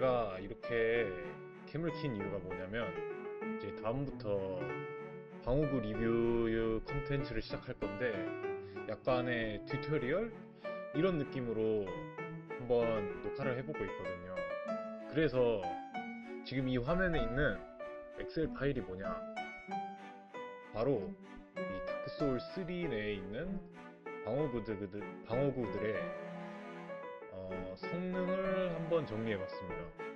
제가 이렇게 캠을 킨 이유가 뭐냐면 이제 다음부터 방어구 리뷰 컨텐츠를 시작할 건데 약간의 튜토리얼 이런 느낌으로 한번 녹화를 해보고 있거든요. 그래서 지금 이 화면에 있는 엑셀 파일이 뭐냐? 바로 이 다크소울 3 내에 있는 방어구들, 방어구들의 어, 성능을 한번 정리해봤습니다.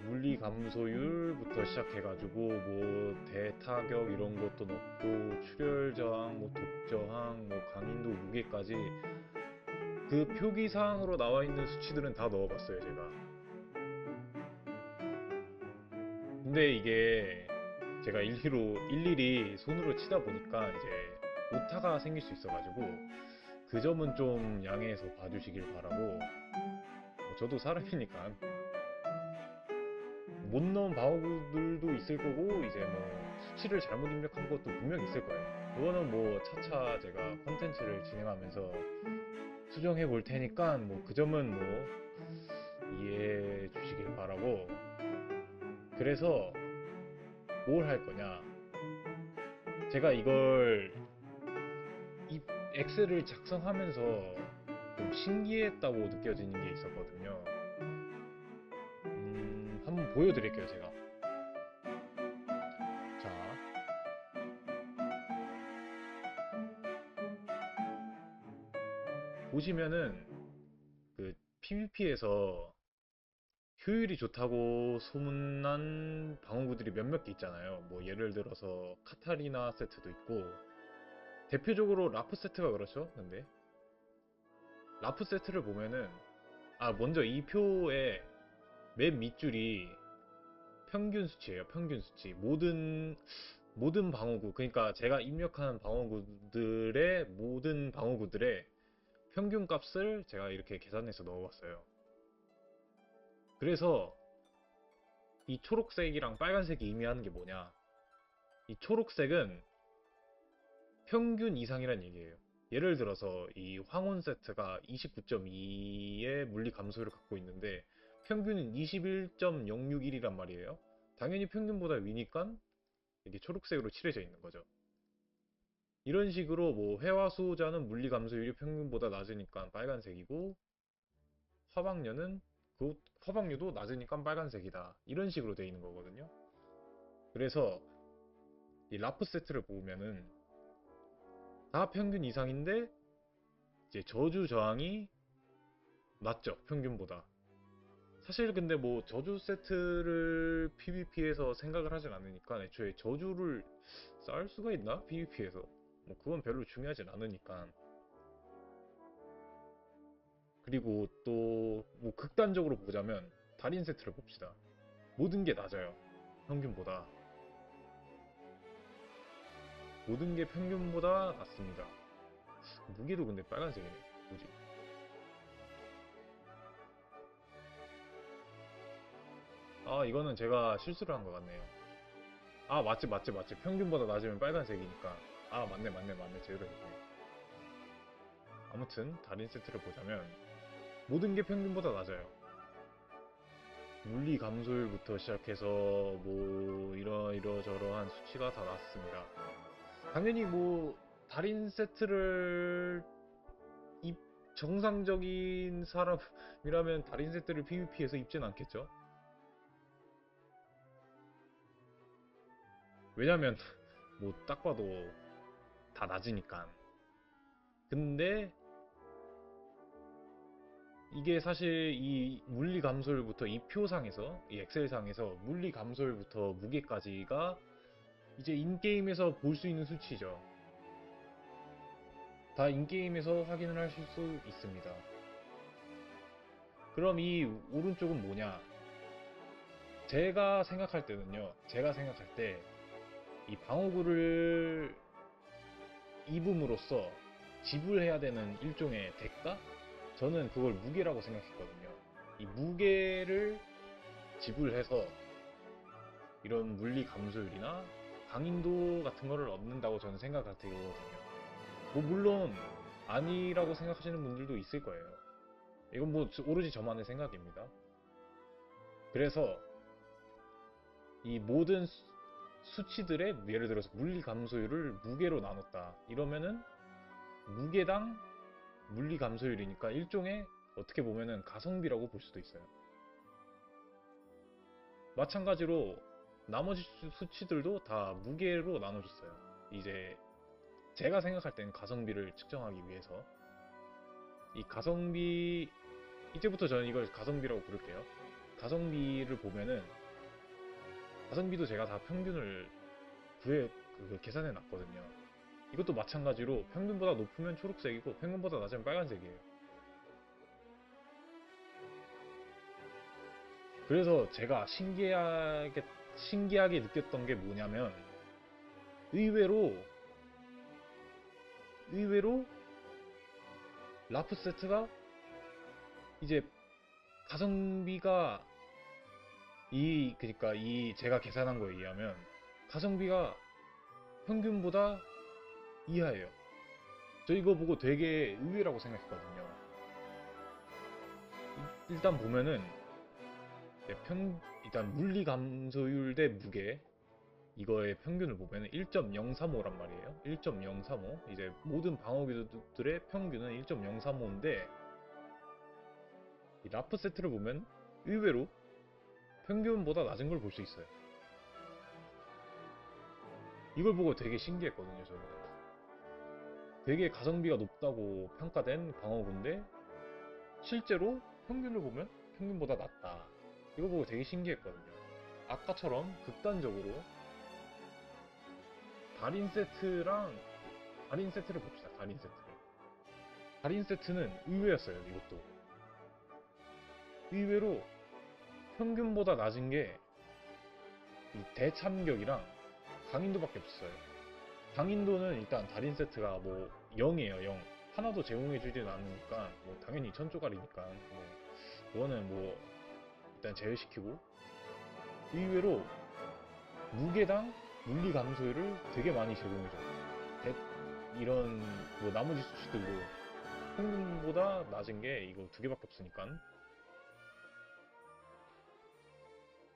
물리 감소율부터 시작해가지고 뭐 대타격 이런 것도 넣고 출혈 저항, 뭐 독저항, 뭐 강인도 무게까지 그 표기 사항으로 나와 있는 수치들은 다 넣어봤어요 제가. 근데 이게 제가 일리로 일일이 손으로 치다 보니까 이제 오타가 생길 수 있어가지고 그 점은 좀 양해해서 봐주시길 바라고. 뭐 저도 사람이니까. 못 넣은 방어구들도 있을 거고 이제 뭐 수치를 잘못 입력한 것도 분명 있을 거예요. 그거는 뭐 차차 제가 컨텐츠를 진행하면서 수정해 볼 테니까 뭐 그 점은 뭐 이해해 주시길 바라고. 그래서 뭘 할 거냐? 제가 이걸 이 엑셀을 작성하면서 좀 신기했다고 느껴지는 게 있었거든요. 음, 한번 보여드릴게요 제가. 자. 보시면은 그 PVP에서 효율이 좋다고 소문난 방어구들이 몇몇 개 있잖아요. 뭐 예를 들어서 카타리나 세트도 있고 대표적으로 라프 세트가 그렇죠. 근데 라프 세트를 보면은 아 먼저 이 표의 맨 밑줄이 평균 수치예요. 평균 수치. 모든 모든 방어구 그러니까 제가 입력한 방어구들의 모든 방어구들의 평균 값을 제가 이렇게 계산해서 넣어봤어요. 그래서 이 초록색이랑 빨간색이 의미하는 게 뭐냐? 이 초록색은 평균 이상이란 얘기예요. 예를 들어서 이 황혼 세트가 29.2의 물리 감소율을 갖고 있는데 평균은 21.061이란 말이에요. 당연히 평균보다 위니까 이게 초록색으로 칠해져 있는 거죠. 이런 식으로 뭐 회화 수호자는 물리 감소율이 평균보다 낮으니까 빨간색이고 화방녀는 그 화방류도 낮으니까 빨간색이다. 이런 식으로 되어 있는 거거든요. 그래서 이 라프 세트를 보면은 다 평균 이상인데 이제 저주 저항이 낮죠. 평균보다. 사실 근데 뭐 저주 세트를 PVP에서 생각을 하진 않으니까 애초에 저주를 쌓을 수가 있나? PVP에서. 뭐 그건 별로 중요하진 않으니까. 그리고 또 뭐 극단적으로 보자면 달인 세트를 봅시다. 모든 게 낮아요. 평균보다. 모든 게 평균보다 낮습니다. 무게도 근데 빨간색이네. 뭐지? 아 이거는 제가 실수를 한 것 같네요. 아 맞지 맞지 맞지. 평균보다 낮으면 빨간색이니까. 아 맞네 맞네 맞네 제대로 했네. 아무튼 달인 세트를 보자면 모든 게 평균보다 낮아요. 물리 감소율부터 시작해서 뭐 이러 이러저러한 수치가 다 낮습니다. 당연히 뭐 달인 세트를 입 정상적인 사람이라면 달인 세트를 PVP에서 입진 않겠죠? 왜냐면 뭐 딱 봐도 다 낮으니까. 근데 이게 사실 이 물리 감소율부터 이 표상에서 이 엑셀상에서 물리 감소율부터 무게까지가 이제 인게임에서 볼 수 있는 수치죠. 다 인게임에서 확인을 하실 수 있습니다. 그럼 이 오른쪽은 뭐냐? 제가 생각할 때는요. 제가 생각할 때 이 방어구를 입음으로써 지불해야 되는 일종의 대가? 저는 그걸 무게라고 생각했거든요. 이 무게를 지불해서 이런 물리 감소율이나 강인도 같은 거를 얻는다고 저는 생각할 되거든요. 뭐 물론 아니라고 생각하시는 분들도 있을 거예요. 이건 뭐 저- 오로지 저만의 생각입니다. 그래서 이 모든 수- 수치들의 예를 들어서 물리 감소율을 무게로 나눴다. 이러면은 무게당 물리 감소율이니까 일종의 어떻게 보면은 가성비라고 볼 수도 있어요. 마찬가지로 나머지 수- 수치들도 다 무게로 나눠줬어요. 이제 제가 생각할 때는 가성비를 측정하기 위해서 이 가성비 이제부터 저는 이걸 가성비라고 부를게요. 가성비를 보면은 가성비도 제가 다 평균을 구해 그 계산해 놨거든요. 이것도 마찬가지로 평균보다 높으면 초록색이고 평균보다 낮으면 빨간색이에요. 그래서 제가 신기하게 신기하게 느꼈던 게 뭐냐면 의외로 의외로 라프 세트가 이제 가성비가 이 그러니까 이 제가 계산한 거에 의하면 가성비가 평균보다 이하예요. 저 이거 보고 되게 의외라고 생각했거든요. 이- 일단 보면은 네, 평 일단 물리 감소율 대 무게 이거의 평균을 보면은 1.035란 말이에요. 1.035 이제 모든 방어기들의 평균은 1.035인데 이 라프 세트를 보면 의외로 평균보다 낮은 걸 볼 수 있어요. 이걸 보고 되게 신기했거든요, 저는. 되게 가성비가 높다고 평가된 방어구인데 실제로 평균을 보면 평균보다 낮다. 이거 보고 되게 신기했거든요. 아까처럼 극단적으로 달인 세트랑 달인 세트를 봅시다. 달인 세트를. 달인 세트는 의외였어요. 이것도. 의외로 평균보다 낮은 게이 대참격이랑 강인도밖에 없어요. 강인도는 일단 달인 세트가 뭐 0이에요, 0. 하나도 제공해주진 않으니까 뭐 당연히 천조가리니까 뭐 그거는 뭐 일단 제외시키고 의외로 무게당 물리 감소율을 되게 많이 제공해줘요. 대- 이런 뭐 나머지 수치들도 평균보다 낮은 게 이거 두 개밖에 없으니까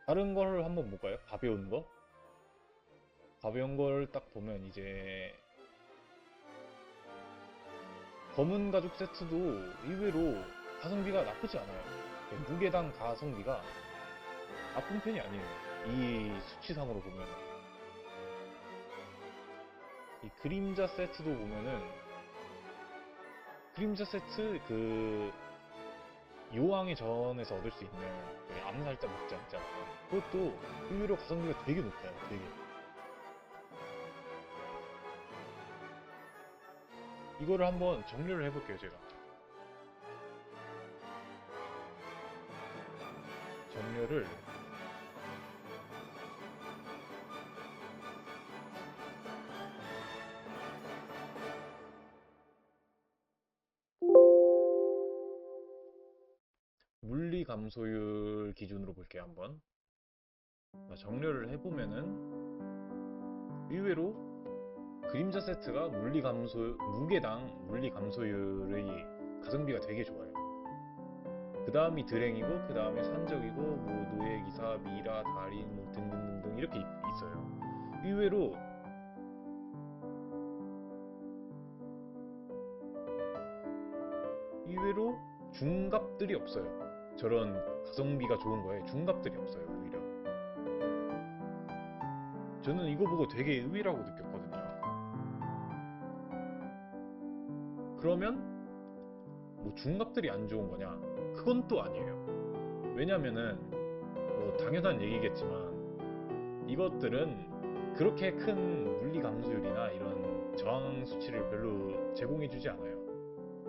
다른 걸 한번 볼까요? 가벼운 거? 가벼운 걸 딱 보면 이제 검은 가죽 세트도 의외로 가성비가 나쁘지 않아요. 무게당 가성비가 나쁜 편이 아니에요. 이 수치상으로 보면. 이 그림자 세트도 보면은 그림자 세트 그 요왕의 전에서 얻을 수 있는 그 암살자 목자 있잖아요. 그것도 의외로 가성비가 되게 높아요. 되게. 이거를 한번 정리를 해볼게요, 제가. 정렬을 물리 감소율 기준으로 볼게요, 한번. 자, 정렬을 해보면은 의외로 그림자 세트가 물리 감소 무게당 물리 감소율의 가성비가 되게 좋아요. 그 다음이 드랭이고 그 다음에 산적이고 뭐 노예 기사 미라 달인 뭐 등등등등 이렇게 있- 있어요. 의외로 의외로 중갑들이 없어요. 저런 가성비가 좋은 거에 중갑들이 없어요. 오히려. 저는 이거 보고 되게 의외라고 느꼈거든요. 그러면 뭐 중갑들이 안 좋은 거냐? 그건 또 아니에요. 왜냐면은 뭐 당연한 얘기겠지만 이것들은 그렇게 큰 물리 감소율이나 이런 저항 수치를 별로 제공해주지 않아요.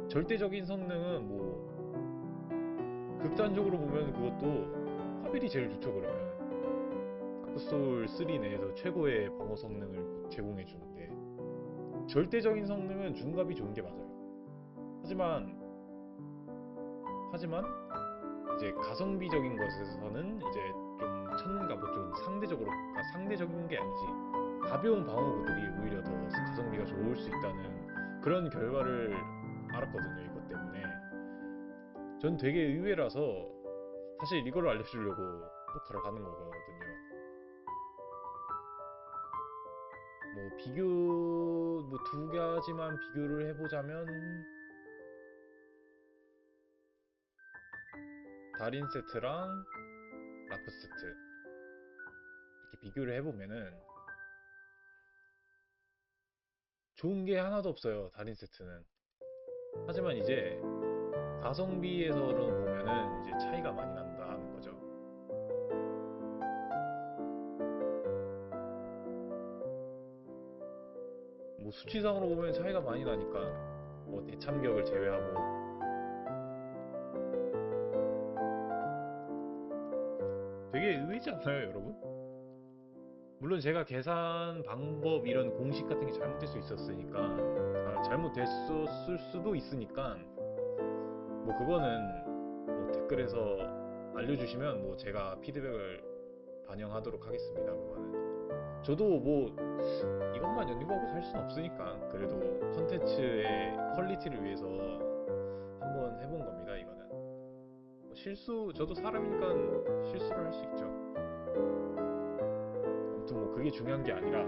절대적인 성능은 뭐 극단적으로 보면 그것도 화빌이 제일 좋죠 그러면 다크소울 3 내에서 최고의 방어 성능을 제공해 주는데 절대적인 성능은 중갑이 좋은 게 맞아요. 하지만 하지만 이제 가성비적인 것에서는 이제 좀 천가 뭐좀 상대적으로 아, 상대적인 게 아니지 가벼운 방어구들이 오히려 더 가성비가 좋을 수 있다는 그런 결과를 알았거든요 이것 때문에 전 되게 의외라서 사실 이걸 알려주려고 녹화를 하는 거거든요. 뭐 비교 뭐 두 가지만 비교를 해보자면 달인 세트랑 라프 세트. 이렇게 비교를 해보면은 좋은 게 하나도 없어요 달인 세트는. 하지만 이제 가성비에서는 보면은 이제 차이가 많이 난다는 거죠. 뭐 수치상으로 보면 차이가 많이 나니까 뭐 대참격을 제외하고 않나요 여러분? 물론 제가 계산 방법 이런 공식 같은 게 잘못될 수 있었으니까 아, 잘못됐을 수도 있으니까 뭐 그거는 뭐 댓글에서 알려주시면 뭐 제가 피드백을 반영하도록 하겠습니다 그거는. 저도 뭐 이것만 연구하고 살 수는 없으니까 그래도 컨텐츠의 퀄리티를 위해서 한번 해본 겁니다 이거는. 뭐 실수 저도 사람이니까 실수를 할 수 있죠 아무튼 뭐 그게 중요한 게 아니라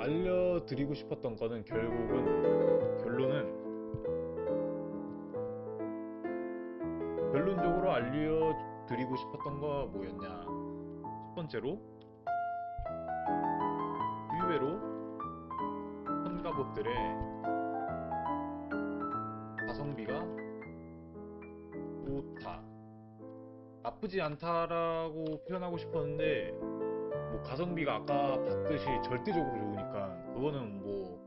알려드리고 싶었던 거는 결국은 결론은 결론적으로 알려드리고 싶었던 거 뭐였냐? 첫 번째로 의외로 헌가봇들의 가성비가 좋다 나쁘지 않다라고 표현하고 싶었는데 뭐 가성비가 아까 봤듯이 절대적으로 좋으니까 그거는 뭐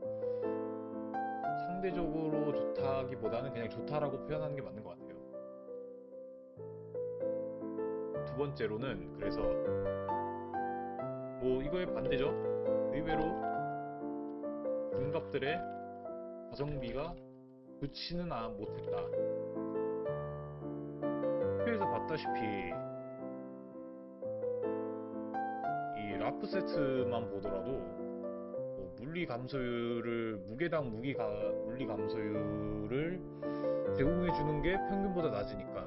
상대적으로 좋다기보다는 그냥 좋다라고 표현하는 게 맞는 것 같아요. 두 번째로는 그래서 뭐 이거의 반대죠. 의외로 중갑들의 가성비가 좋지는 아- 못했다. 표에서 봤다시피 이 라프 세트만 보더라도 뭐 물리 감소율을 무게당 무기 가, 물리 감소율을 제공해 주는 게 평균보다 낮으니까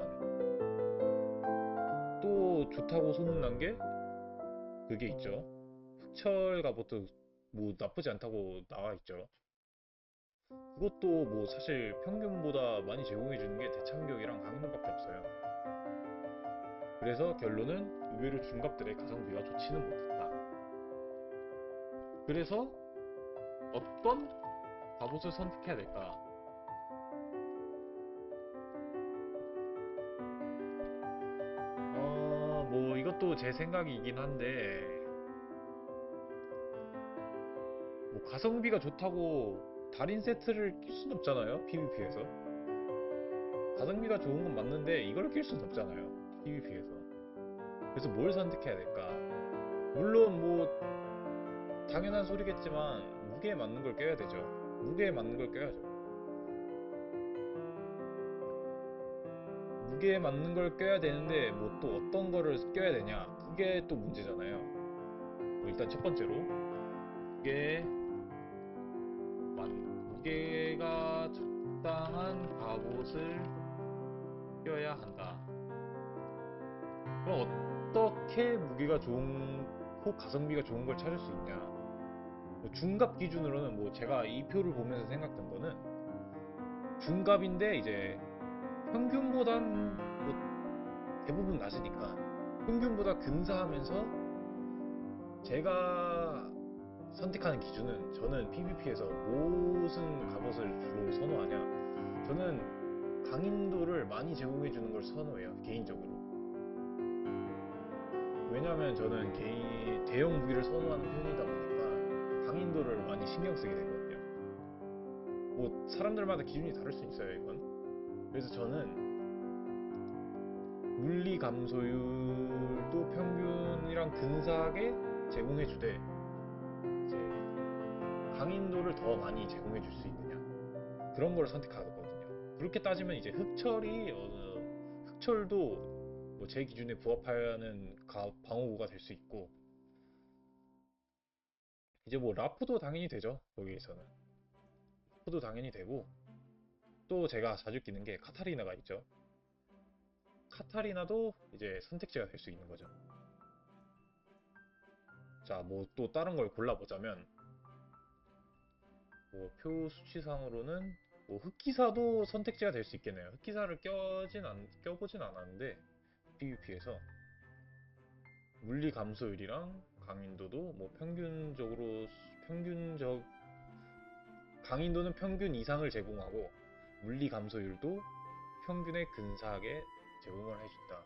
또 좋다고 소문난 게 그게 있죠. 흑철 갑옷도 뭐 나쁘지 않다고 나와 있죠. 그것도 뭐 사실 평균보다 많이 제공해 주는 게 대참격이랑 강인도밖에 없어요. 그래서 결론은 의외로 중갑들의 가성비가 좋지는 못했다. 그래서 어떤 갑옷을 선택해야 될까? 어, 뭐 이것도 제 생각이긴 한데 뭐 가성비가 좋다고 달인 세트를 낄 수는 없잖아요. PVP에서. 가성비가 좋은 건 맞는데 이걸 낄 수는 없잖아요. PVP에서. 그래서 뭘 선택해야 될까? 물론 뭐 당연한 소리겠지만 무게에 맞는 걸 껴야 되죠. 무게에 맞는 걸 껴야죠. 무게에 맞는 걸 껴야 되는데 뭐 또 어떤 거를 껴야 되냐? 그게 또 문제잖아요. 뭐 일단 첫 번째로 무게 만- 무게가 적당한 갑옷을 껴야 한다. 그럼 어떻게 무게가 좋고 가성비가 좋은 걸 찾을 수 있냐? 뭐 중갑 기준으로는 뭐 제가 이 표를 보면서 생각한 거는 중갑인데 이제 평균보단 뭐 대부분 낮으니까 평균보다 근사하면서 제가 선택하는 기준은 저는 PVP에서 무슨 갑옷을 주로 선호하냐? 저는 강인도를 많이 제공해 주는 걸 선호해요 개인적으로. 왜냐하면 저는 개인 대형 무기를 선호하는 편이다 보니까 강인도를 많이 신경 쓰게 되거든요. 뭐 사람들마다 기준이 다를 수 있어요 이건. 그래서 저는 물리 감소율도 평균이랑 근사하게 제공해 주되 이제 강인도를 더 많이 제공해 줄 수 있느냐 그런 걸 선택하거든요. 그렇게 따지면 이제 흑철이 어, 흑철도 뭐 제 기준에 부합하는 가- 방어구가 될 수 있고 이제 뭐 라프도 당연히 되죠 거기에서는 라프도 당연히 되고 또 제가 자주 끼는 게 카타리나가 있죠. 카타리나도 이제 선택지가 될 수 있는 거죠. 자, 뭐 또 다른 걸 골라보자면 뭐 표 수치상으로는 뭐 흑기사도 선택지가 될 수 있겠네요. 흑기사를 껴진 안, 껴보진 않았는데 PVP에서 물리 감소율이랑 강인도도 뭐 평균적으로 수- 평균적 강인도는 평균 이상을 제공하고 물리 감소율도 평균에 근사하게 제공을 해준다.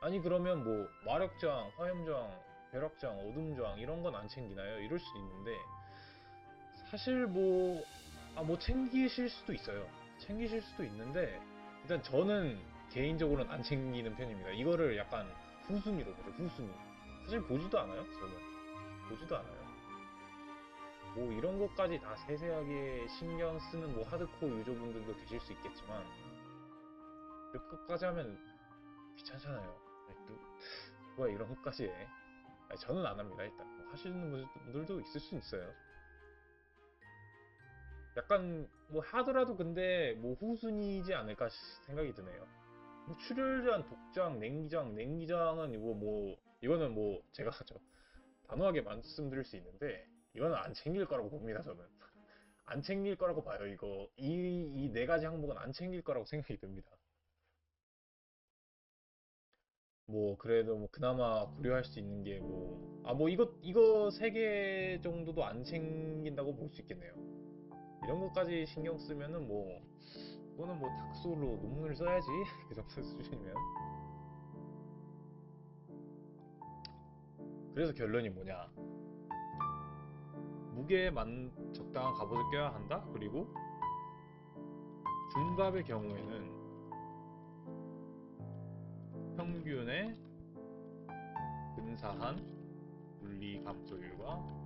아니 그러면 뭐 마력저항, 화염저항, 벼락저항, 어둠저항 이런 건 안 챙기나요? 이럴 수도 있는데 사실 뭐 아, 뭐 챙기실 수도 있어요. 챙기실 수도 있는데 일단 저는 개인적으로는 안 챙기는 편입니다. 이거를 약간 후순위로 보죠. 후순위. 사실 보지도 않아요. 저는 보지도 않아요. 뭐 이런 것까지 다 세세하게 신경 쓰는 뭐 하드코어 유저분들도 계실 수 있겠지만 이렇게 끝까지 하면 귀찮잖아요. 누가 이런 것까지 해? 아니, 저는 안 합니다. 일단 뭐 하시는 분들도 있을 수 있어요. 약간 뭐 하더라도 근데 뭐 후순위지 않을까 시- 생각이 드네요. 뭐 출혈제한, 독장, 냉기장, 냉기장은 이거 뭐 이거는 뭐 제가 저 단호하게 말씀드릴 수 있는데 이거는 안 챙길 거라고 봅니다 저는 안 챙길 거라고 봐요 이거 이 이 네 가지 항목은 안 챙길 거라고 생각이 듭니다. 뭐 그래도 뭐 그나마 고려할 수 있는 게 뭐 아 뭐 이거 이거 세 개 정도도 안 챙긴다고 볼 수 있겠네요. 이런 것까지 신경 쓰면은 뭐 그거는 뭐 닥소로 논문을 써야지. 그 정도 수준이면. 그래서 결론이 뭐냐? 무게만 적당한 갑옷을 껴야 한다? 그리고 중갑의 경우에는 평균의 근사한 물리 감소율과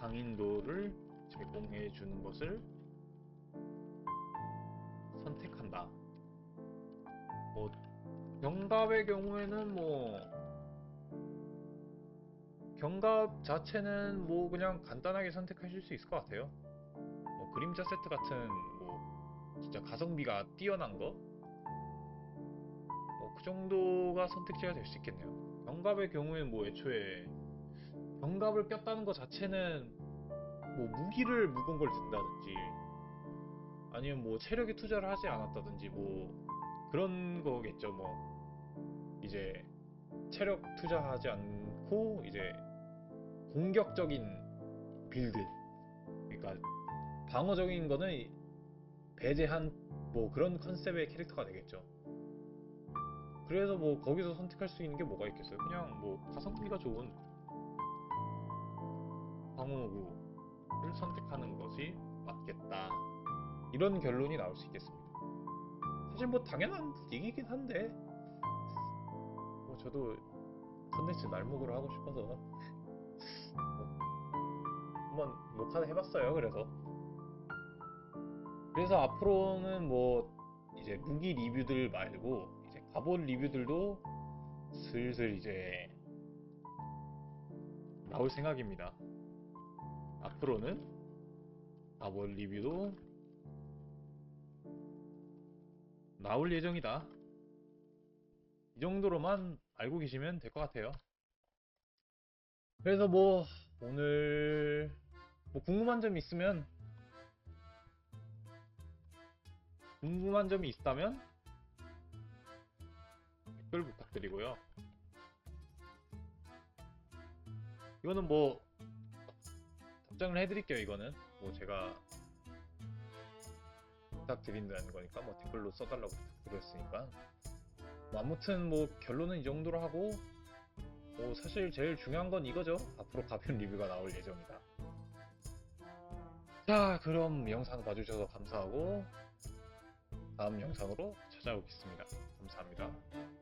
강인도를 제공해 주는 것을 선택한다. 뭐 경갑의 경우에는 뭐 경갑 자체는 뭐 그냥 간단하게 선택하실 수 있을 것 같아요. 뭐 그림자 세트 같은 뭐 진짜 가성비가 뛰어난 거, 뭐 그 정도가 선택지가 될 수 있겠네요. 경갑의 경우에는 뭐 애초에 경갑을 꼈다는 것 자체는 뭐 무기를 무거운 걸 든다든지 아니면 뭐 체력에 투자를 하지 않았다든지 뭐 그런 거겠죠. 뭐 이제 체력 투자하지 않고 이제 공격적인 빌드. 그러니까 방어적인 거는 배제한 뭐 그런 컨셉의 캐릭터가 되겠죠. 그래서 뭐 거기서 선택할 수 있는 게 뭐가 있겠어요? 그냥 뭐 가성비가 좋은 방어구 를 선택하는 것이 맞겠다. 이런 결론이 나올 수 있겠습니다. 사실 뭐 당연한 얘기긴 한데 뭐 저도 컨텐츠 날목으로 하고 싶어서 뭐 한번 녹화 해봤어요. 그래서 그래서 앞으로는 뭐 이제 무기 리뷰들 말고 이제 갑옷 리뷰들도 슬슬 이제 나올 생각입니다. 앞으로는 아볼 리뷰도 나올 예정이다. 이 정도로만 알고 계시면 될 것 같아요. 그래서 뭐 오늘 뭐 궁금한 점 있으면 궁금한 점이 있다면 댓글 부탁드리고요. 이거는 뭐 답장을 해드릴게요 이거는. 뭐 제가 부탁드린다는 거니까 뭐 댓글로 써달라고 부탁드렸으니까. 뭐 아무튼 뭐 결론은 이 정도로 하고 뭐 사실 제일 중요한 건 이거죠. 앞으로 가변 리뷰가 나올 예정이다. 자 그럼 영상 봐주셔서 감사하고 다음 영상으로 찾아오겠습니다. 감사합니다